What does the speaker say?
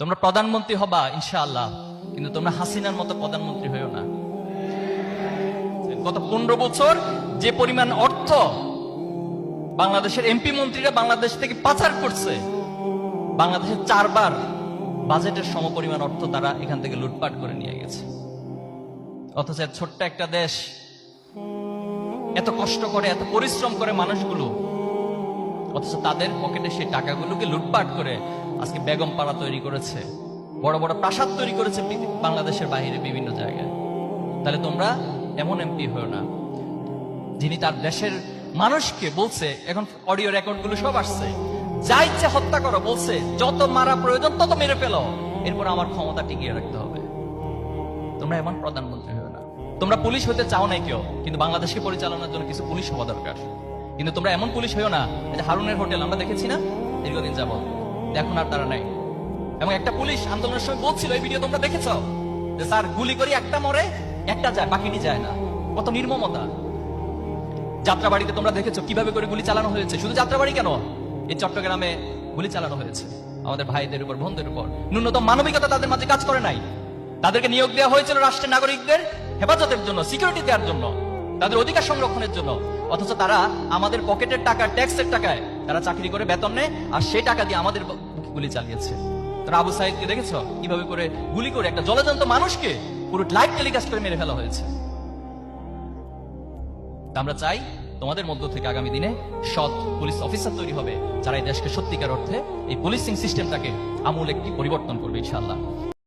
তোমরা প্রধানমন্ত্রী হবা, ইনশাআল্লাহ। কিন্তু তোমরা হাসিনার মতো প্রধানমন্ত্রী হইও না। গত পনেরো বছর যে পরিমাণ অর্থ বাংলাদেশের এমপি মন্ত্রীরা বাংলাদেশ থেকে পাচার করছে বাংলাদেশের চারবার বাজেটের সমপরিমাণ অর্থ তারা এখান থেকে লুটপাট করে নিয়ে গেছে। অথচ ছোট্ট একটা দেশ এত কষ্ট করে, এত পরিশ্রম করে মানুষগুলো অথচ তাদের পকেটে সেই টাকাগুলোকে লুটপাট করে আজকে বেগম পাড়া তৈরি করেছে, বড় বড় প্রাসাদ তৈরি করেছে বাংলাদেশের বাইরে বিভিন্ন জায়গায়। তাহলে তোমরা এমন এমপি হয়েও না, যিনি তার দেশের মানুষকে বলছে, এখন অডিও রেকর্ডগুলো সব আসছে, যা ইচ্ছে হত্যা করো, বলছে, যত মারা প্রয়োজন তত মেরে ফেলো, এরপর আমার ক্ষমতা টিকিয়ে রাখতে হবে। তোমরা এমন প্রধানমন্ত্রী হয়েও না। তোমরা পুলিশ হতে চাও নাই কেউ, কিন্তু বাংলাদেশকে পরিচালনার জন্য কিছু পুলিশ হওয়া দরকার। কিন্তু তোমরা এমন পুলিশ হয়েও না যে হারুনের হোটেল আমরা দেখেছি না? দীর্ঘদিন যাব এখন আর তারা নাই। এবং একটা পুলিশ আন্দোলনের সময় বলছিল, এই ভিডিও তোমরা দেখেছ? যে স্যার গুলি করি, একটা মরে, একটা যায়, বাকিটি যায় না। কত নির্মমতা। যাত্রাবাড়িতে তোমরা দেখেছ কীভাবে করে গুলি চালানো হয়েছে। শুধু যাত্রাবাড়ি কেন? এই চট্টগ্রামে গুলি চালানো হয়েছে। আমাদের ভাইদের উপর, বোনদের উপর। ন্যূনতম মানবিকতা তাদের মাঝে কাজ করে নাই। তাদেরকে নিয়োগ দেওয়া হয়েছিল রাষ্ট্রের নাগরিকদের হেফাজতের জন্য সিকিউরিটি দেওয়ার জন্য। তাদের অধিকার সংরক্ষণের জন্য। অথচ তারা আমাদের পকেটের টাকা, ট্যাক্সের টাকায় তারা চাকরি করে বেতন নেয়, আর সেই টাকা দিয়ে আমাদের গুলি চালিয়েছে। তারা আবু সাইদকে দেখেছ? কীভাবে করে গুলি করে একটা জলজন্ত মানুষকে পুরো লাইভ টেলিকাস্ট করে মেরে ফেলা হয়েছে। আমরা চাই তোমাদের মধ্য থেকে আগামী দিনে সৎ পুলিশ অফিসার তৈরি হবে, যারা এই দেশকে সত্যিকার অর্থে এই পুলিশিং সিস্টেমটাকে আমূল একটি পরিবর্তন করবে, ইনশাআল্লাহ।